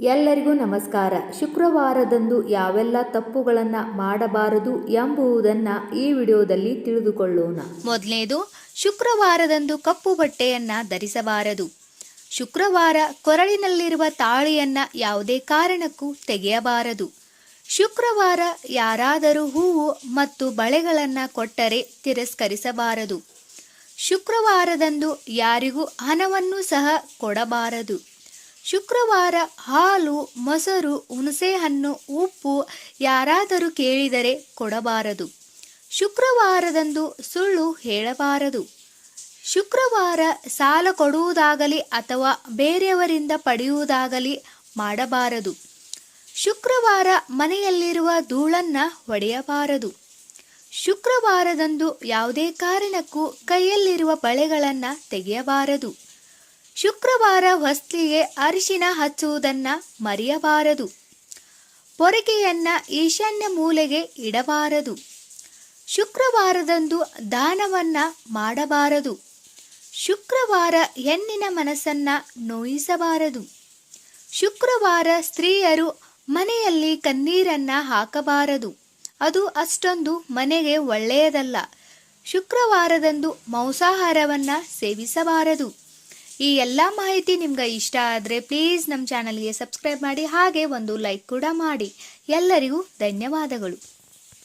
ಎಲ್ಲರಿಗೂ ನಮಸ್ಕಾರ. ಶುಕ್ರವಾರದಂದು ಯಾವೆಲ್ಲ ತಪ್ಪುಗಳನ್ನು ಮಾಡಬಾರದು ಎಂಬುದನ್ನು ಈ ವಿಡಿಯೋದಲ್ಲಿ ತಿಳಿದುಕೊಳ್ಳೋಣ. ಮೊದಲನೇದು ಶುಕ್ರವಾರದಂದು ಕಪ್ಪು ಬಟ್ಟೆಯನ್ನ ಧರಿಸಬಾರದು. ಶುಕ್ರವಾರ ಕೊರಳಿನಲ್ಲಿರುವ ತಾಳಿಯನ್ನ ಯಾವುದೇ ಕಾರಣಕ್ಕೂ ತೆಗೆಯಬಾರದು. ಶುಕ್ರವಾರ ಯಾರಾದರೂ ಹೂವು ಮತ್ತು ಬಳೆಗಳನ್ನು ಕೊಟ್ಟರೆ ತಿರಸ್ಕರಿಸಬಾರದು. ಶುಕ್ರವಾರದಂದು ಯಾರಿಗೂ ಹಣವನ್ನು ಸಹ ಕೊಡಬಾರದು. ಶುಕ್ರವಾರ ಹಾಲು, ಮೊಸರು, ಹುಣಸೆಹಣ್ಣು, ಉಪ್ಪು ಯಾರಾದರೂ ಕೇಳಿದರೆ ಕೊಡಬಾರದು. ಶುಕ್ರವಾರದಂದು ಸುಳ್ಳು ಹೇಳಬಾರದು. ಶುಕ್ರವಾರ ಸಾಲ ಕೊಡುವುದಾಗಲಿ ಅಥವಾ ಬೇರೆಯವರಿಂದ ಪಡೆಯುವುದಾಗಲಿ ಮಾಡಬಾರದು. ಶುಕ್ರವಾರ ಮನೆಯಲ್ಲಿರುವ ಧೂಳನ್ನ ಹೊಡೆಯಬಾರದು. ಶುಕ್ರವಾರದಂದು ಯಾವುದೇ ಕಾರಣಕ್ಕೂ ಕೈಯಲ್ಲಿರುವ ಬಳೆಗಳನ್ನು ತೆಗೆಯಬಾರದು. ಶುಕ್ರವಾರ ಹೊಸ್ಲಿಗೆ ಅರಿಶಿನ ಹಚ್ಚುವುದನ್ನ ಮರೆಯಬಾರದು. ಪೊರಕೆಯನ್ನ ಈಶಾನ್ಯ ಮೂಲೆಗೆ ಇಡಬಾರದು. ಶುಕ್ರವಾರದಂದು ದಾನವನ್ನ ಮಾಡಬಾರದು. ಶುಕ್ರವಾರ ಹೆಣ್ಣಿನ ಮನಸ್ಸನ್ನ ನೋಯಿಸಬಾರದು. ಶುಕ್ರವಾರ ಸ್ತ್ರೀಯರು ಮನೆಯಲ್ಲಿ ಕಣ್ಣೀರನ್ನ ಹಾಕಬಾರದು. ಅದು ಅಷ್ಟೊಂದು ಮನೆಗೆ ಒಳ್ಳೆಯದಲ್ಲ. ಶುಕ್ರವಾರದಂದು ಮಾಂಸಾಹಾರವನ್ನ ಸೇವಿಸಬಾರದು. ಈ ಎಲ್ಲ ಮಾಹಿತಿ ನಿಮ್ಗೆ ಇಷ್ಟ ಆದರೆ ಪ್ಲೀಸ್ ನಮ್ಮ ಚಾನಲ್ಗೆ ಸಬ್ಸ್ಕ್ರೈಬ್ ಮಾಡಿ ಹಾಗೆ ಒಂದು ಲೈಕ್ ಕೂಡ ಮಾಡಿ. ಎಲ್ಲರಿಗೂ ಧನ್ಯವಾದಗಳು.